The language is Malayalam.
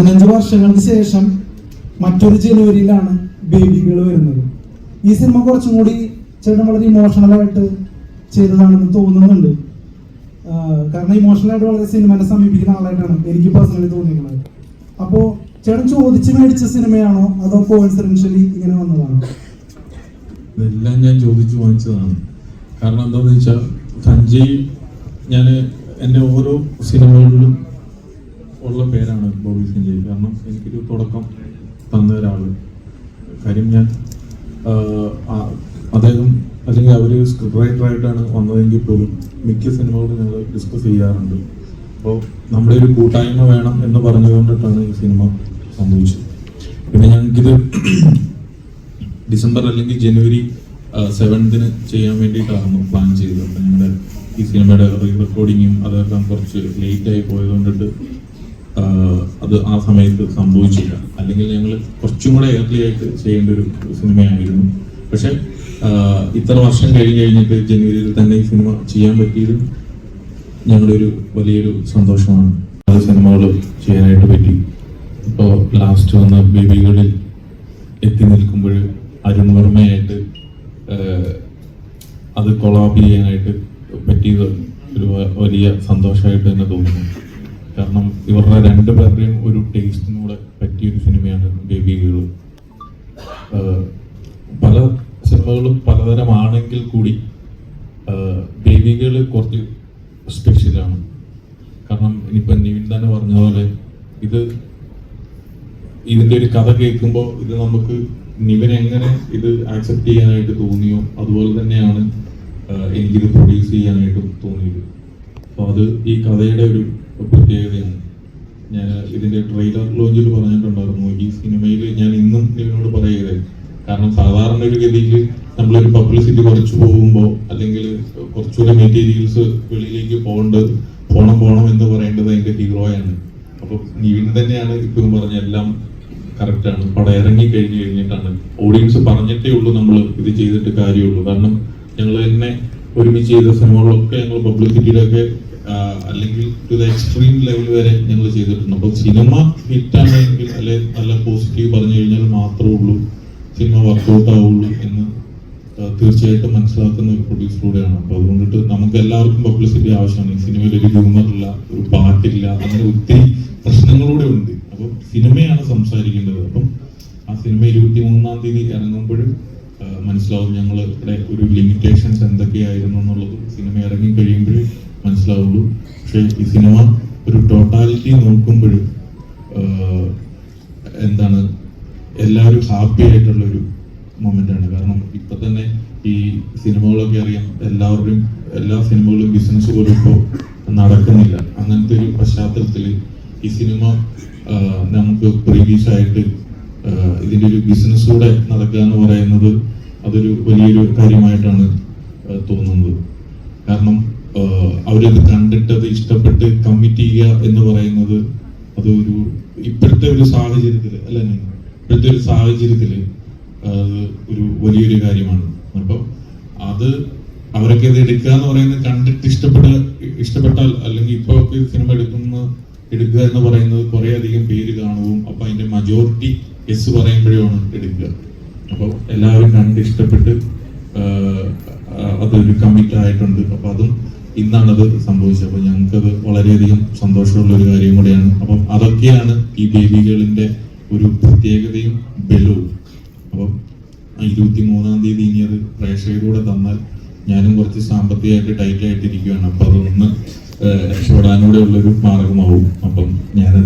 പതിനഞ്ച് വർഷങ്ങൾക്ക് ശേഷം മറ്റൊരു ജനുവരിയിലാണ് ബേബികൾ വരുന്നത്. ഈ സിനിമ കുറച്ചും കൂടി ചേട്ടൻ വളരെ ഇമോഷണൽ ആയിട്ട് ചെയ്തതാണെന്ന് തോന്നുന്നുണ്ട്. കാരണം ഇമോഷണൽ ആയിട്ട് വളരെ സിനിമനെ സമീപിക്കുന്ന ആളായിട്ടാണ് എനിക്ക് പേഴ്സണലി തോന്നിയിട്ടുള്ളത്. അപ്പോൾ ചേട്ടൻ ചോദിച്ച് മേടിച്ച സിനിമയാണോ അതോ കോൺസിഡൻഷ്യലി ഇങ്ങനെ വന്നതാണോ? ഇതെല്ലാം ഞാൻ ചോദിച്ചു വാങ്ങിച്ചതാണ്. കാരണം എന്താണെന്ന് വെച്ചാൽ സഞ്ജയ് ഞാൻ എന്റെ ഓരോ സിനിമകളിലും ഉള്ള പേരാണ് ബോബി സഞ്ജയ് കാരണം എനിക്കൊരു തുടക്കം തന്ന ഒരാൾ കാര്യം ഞാൻ അദ്ദേഹം അല്ലെങ്കിൽ അവർ സ്ക്രിപ്റ്റ് റൈറ്ററായിട്ടാണ് വന്നതെങ്കിൽ പോലും മിക്ക സിനിമകളും ഞങ്ങൾ ഡിസ്കസ് ചെയ്യാറുണ്ട്. അപ്പോൾ നമ്മുടെ ഒരു കൂട്ടായ്മ വേണം എന്ന് പറഞ്ഞുകൊണ്ടിട്ടാണ് ഈ സിനിമ സംഭവിച്ചത്. പിന്നെ ഞങ്ങൾക്കിത് ഡിസംബർ അല്ലെങ്കിൽ ജനുവരി സെവൻത്തിന് ചെയ്യാൻ വേണ്ടിയിട്ടായിരുന്നു പ്ലാൻ ചെയ്തത്. അപ്പം ഞങ്ങളുടെ ഈ സിനിമയുടെ റീ റെക്കോർഡിങ്ങും അതെല്ലാം കുറച്ച് ലേറ്റായി ആയി പോയത് കൊണ്ടിട്ട് ആ, അത് ആ സമയത്ത് സംഭവിച്ചില്ല. അല്ലെങ്കിൽ ഞങ്ങൾ കുറച്ചും കൂടെ ഏർലി ആയിട്ട് ചെയ്യേണ്ട ഒരു സിനിമയായിരുന്നു. പക്ഷെ ഇത്ര വർഷം കഴിഞ്ഞ് കഴിഞ്ഞിട്ട് ജനുവരിയിൽ തന്നെ ഈ സിനിമ ചെയ്യാൻ പറ്റിയത് ഞങ്ങളുടെ ഒരു വലിയൊരു സന്തോഷമാണ്. പല സിനിമകൾ ചെയ്യാനായിട്ട് പറ്റി. ഇപ്പോൾ ലാസ്റ്റ് വന്ന ബേബികളിൽ എത്തി നിൽക്കുമ്പോൾ അരുൺ വർമ്മയായിട്ട് അത് കൊളാബ് ചെയ്യാനായിട്ട് പറ്റിയത് ഒരു വലിയ സന്തോഷമായിട്ട് തന്നെ തോന്നുന്നു. കാരണം ഇവരുടെ രണ്ടുപേരുടെയും ഒരു ടേസ്റ്റിനൂടെ പറ്റിയൊരു സിനിമയാണ് ബേബി ഗേൾ പല സിനിമകളും പലതരമാണെങ്കിൽ കൂടി ബേബി ഗേൾ കുറച്ച് സ്പെഷ്യലാണ് കാരണം ഇനിയിപ്പം നിവിൻ തന്നെ പറഞ്ഞ പോലെ ഇത് ഇതിന്റെ ഒരു കഥ കേൾക്കുമ്പോൾ ഇത് നമുക്ക് നിവിൻ എങ്ങനെ ഇത് ആക്സെപ്റ്റ് ചെയ്യാനായിട്ട് തോന്നിയോ അതുപോലെ തന്നെയാണ് എനിക്കിത് പ്രൊഡ്യൂസ് ചെയ്യാനായിട്ടും തോന്നിയത്. അപ്പോൾ അത് ഈ കഥയുടെ ഒരു പ്രത്യേകതയാണ് ഞാൻ ഇതിന്റെ ട്രെയിലർ ലോഞ്ചിൽ പറഞ്ഞിട്ടുണ്ടായിരുന്നു. ഈ സിനിമയിൽ ഞാൻ ഇന്നും നിന്നോട് പറയുകയത് കാരണം സാധാരണ ഒരു ഗതിയിൽ നമ്മളൊരു പബ്ലിസിറ്റി കുറച്ച് പോകുമ്പോൾ അല്ലെങ്കിൽ കുറച്ചുകൂടെ മെറ്റീരിയൽസ് വെളിയിലേക്ക് പോകേണ്ടത് പോണം പോണം എന്ന് പറയേണ്ടത് അതിന്റെ ഹീറോയാണ് അപ്പോൾ നിവിൻ തന്നെയാണ് ഇപ്പം പറഞ്ഞ എല്ലാം കറക്റ്റാണ് പടം ഇറങ്ങി കഴിഞ്ഞു കഴിഞ്ഞിട്ടാണ്. ഓഡിയൻസ് പറഞ്ഞിട്ടേ ഉള്ളൂ നമ്മൾ ഇത് ചെയ്തിട്ട് കാര്യമുള്ളൂ. കാരണം ഞങ്ങൾ തന്നെ ഒരുമിച്ച് ചെയ്ത സിനിമകളൊക്കെ ഞങ്ങൾ പബ്ലിസിറ്റിയിലൊക്കെ അല്ലെങ്കിൽ ടു ദ എക്സ്ട്രീം ലെവൽ വരെ ഞങ്ങൾ ചെയ്തിട്ടുണ്ട്. അപ്പോൾ സിനിമ ഹിറ്റാണെങ്കിൽ അല്ലെ നല്ല പോസിറ്റീവ് പറഞ്ഞു കഴിഞ്ഞാൽ മാത്രമേ ഉള്ളൂ. സിനിമ വർക്കൗട്ട് ആവുള്ളൂ എന്ന് തീർച്ചയായിട്ടും മനസ്സിലാക്കുന്ന ഒരു പ്രൊഡ്യൂസറൂടെയാണ് അപ്പൊ അതുകൊണ്ടിട്ട് നമുക്ക് എല്ലാവർക്കും പബ്ലിസിറ്റി ആവശ്യമാണ്. ഈ സിനിമയിൽ ഒരു ഹ്യൂമർ ഇല്ല ഒരു പാട്ടില്ല അങ്ങനെ ഒത്തിരി പ്രശ്നങ്ങളൂടെ ഉണ്ട്. അപ്പം സിനിമയാണ് സംസാരിക്കേണ്ടത്. അപ്പം ആ സിനിമ ഇരുപത്തി മൂന്നാം തീയതി ഇറങ്ങുമ്പോഴും മനസ്സിലാവും ഞങ്ങൾ ഇവിടെ ഒരു ലിമിറ്റേഷൻസ് എന്തൊക്കെയായിരുന്നു എന്നുള്ളത്. സിനിമ ഇറങ്ങി കഴിയുമ്പോഴേ മനസ്സിലാവുള്ളൂ. പക്ഷേ ഈ സിനിമ ഒരു ടോട്ടാലിറ്റി നോക്കുമ്പോൾ എന്താണ് എല്ലാവരും ഹാപ്പി ആയിട്ടുള്ള ഒരു മൊമെന്റ് ആണ്. കാരണം ഇപ്പൊ തന്നെ ഈ സിനിമകളൊക്കെ അറിയാം എല്ലാവരുടെയും എല്ലാ സിനിമകളും ബിസിനസ് പോലും ഇപ്പോൾ നടക്കുന്നില്ല. അങ്ങനത്തെ ഒരു പശ്ചാത്തലത്തിൽ ഈ സിനിമ നമുക്ക് പ്രീവിയസ് ആയിട്ട് ഇതിന്റെ ഒരു ബിസിനസ് കൂടെ നടക്കുക എന്ന് പറയുന്നത് അതൊരു വലിയൊരു കാര്യമായിട്ടാണ് തോന്നുന്നത്. കാരണം അവരത് കണ്ടിട്ട് അത് ഇഷ്ടപ്പെട്ട് കമ്മിറ്റ് ചെയ്യുക എന്ന് പറയുന്നത് അതൊരു ഇപ്പോഴത്തെ ഒരു സാഹചര്യത്തിൽ അല്ല ഇപ്പോഴത്തെ ഒരു സാഹചര്യത്തിൽ അത് ഒരു വലിയൊരു കാര്യമാണ്. അപ്പൊ അത് അവരൊക്കെ ഇത് എടുക്കുക എന്ന് പറയുന്നത് കണ്ടിട്ട് ഇഷ്ടപ്പെട്ട ഇഷ്ടപ്പെട്ടാൽ അല്ലെങ്കിൽ ഇപ്പൊ ഒക്കെ സിനിമ എടുക്കുന്ന എടുക്കുക എന്ന് പറയുന്നത് കുറെ അധികം പേര് കാണുകയും അപ്പൊ അതിന്റെ മജോറിറ്റി എസ് പറയുമ്പോഴാണ് എടുക്കുക. അപ്പോൾ എല്ലാവരും കണ്ട് ഇഷ്ടപ്പെട്ട് അതൊരു കമ്മിറ്റ് ആയിട്ടുണ്ട്. അപ്പൊ അതും ഇന്നാണത് സംഭവിച്ചത്. അപ്പൊ ഞങ്ങൾക്കത് വളരെയധികം സന്തോഷമുള്ള ഒരു കാര്യം കൂടെയാണ്. അപ്പം അതൊക്കെയാണ് ഈ ബേബികളിന്റെ ഒരു പ്രത്യേകതയും ബലവും. അപ്പം ഇരുപത്തി മൂന്നാം തീയതി ഇനി അത് പ്രേക്ഷകരൂടെ തന്നാൽ ഞാനും കുറച്ച് സാമ്പത്തികമായിട്ട് ടൈറ്റ് ആയിട്ടിരിക്കുകയാണ് അപ്പൊ അതൊന്ന് രക്ഷപ്പെടാനൂടെ ഉള്ളൊരു മാർഗമാവും. അപ്പം ഞാനത്